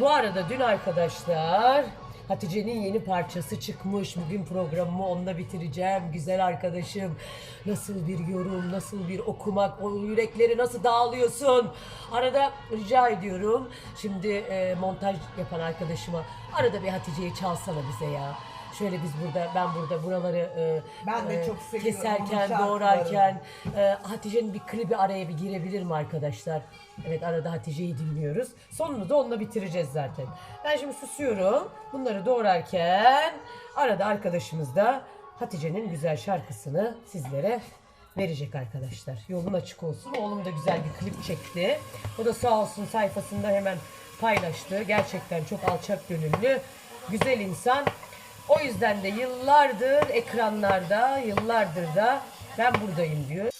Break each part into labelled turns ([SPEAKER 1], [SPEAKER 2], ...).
[SPEAKER 1] Bu arada dün arkadaşlar Hatice'nin yeni parçası çıkmış. Bugün programımı onunla bitireceğim. Güzel arkadaşım. Nasıl bir yorum, nasıl bir okumak, o yürekleri nasıl dağılıyorsun? Arada rica ediyorum. Şimdi e, montaj yapan arkadaşıma arada bir Hatice'yi çalsana bize ya. Şöyle biz burada, ben burada buraları e,
[SPEAKER 2] Ben de çok seviyorum onun
[SPEAKER 1] keserken,
[SPEAKER 2] şarkılarını.
[SPEAKER 1] doğrarken e, Hatice'nin bir klibi araya bir girebilir mi arkadaşlar? Evet arada Hatice'yi dinliyoruz. Sonunu da onunla bitireceğiz zaten. Ben şimdi susuyorum. Bunları doğrarken arada arkadaşımız da Hatice'nin güzel şarkısını sizlere verecek arkadaşlar. Yolun açık olsun. Oğlum da güzel bir klip çekti. O da sağ olsun sayfasında hemen paylaştı. Gerçekten çok alçak gönüllü, güzel insan. O yüzden de yıllardır ekranlarda, yıllardır da ben buradayım diyor.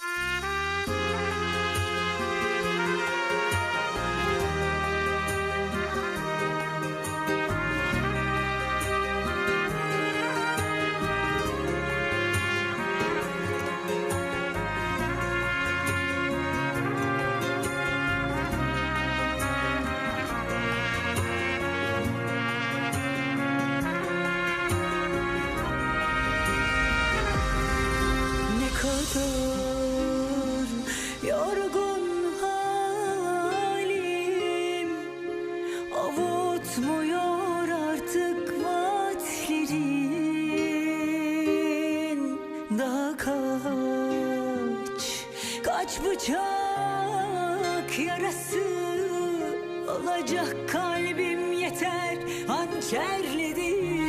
[SPEAKER 3] Avutmuyor artık vaatlerin. Daha kaç, kaç bıçak yarası Olacak kalbim yeter. Hançerledim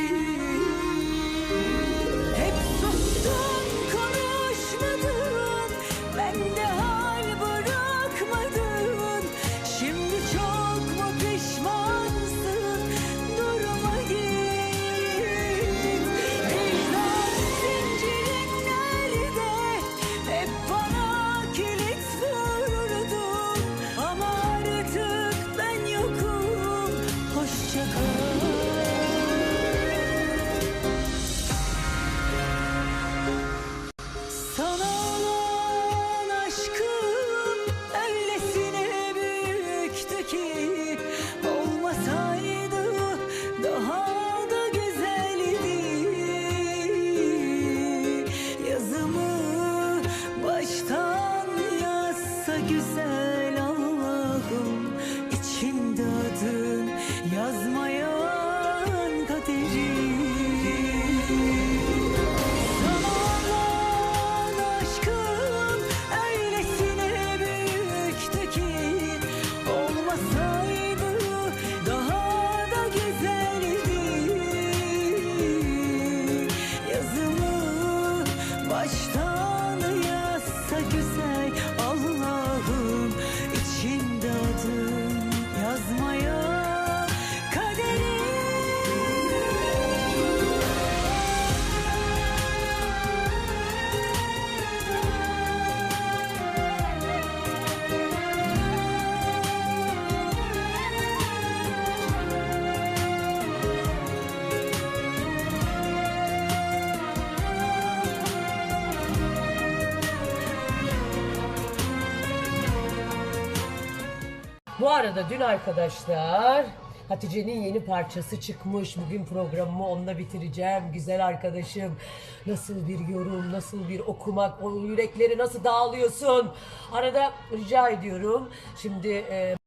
[SPEAKER 3] you.
[SPEAKER 1] Bu arada dün arkadaşlar Hatice'nin yeni parçası çıkmış. Bugün programımı onunla bitireceğim. Güzel arkadaşım. Nasıl bir yorum, nasıl bir okumak, o yürekleri nasıl dağılıyorsun? Arada rica ediyorum. Şimdi e,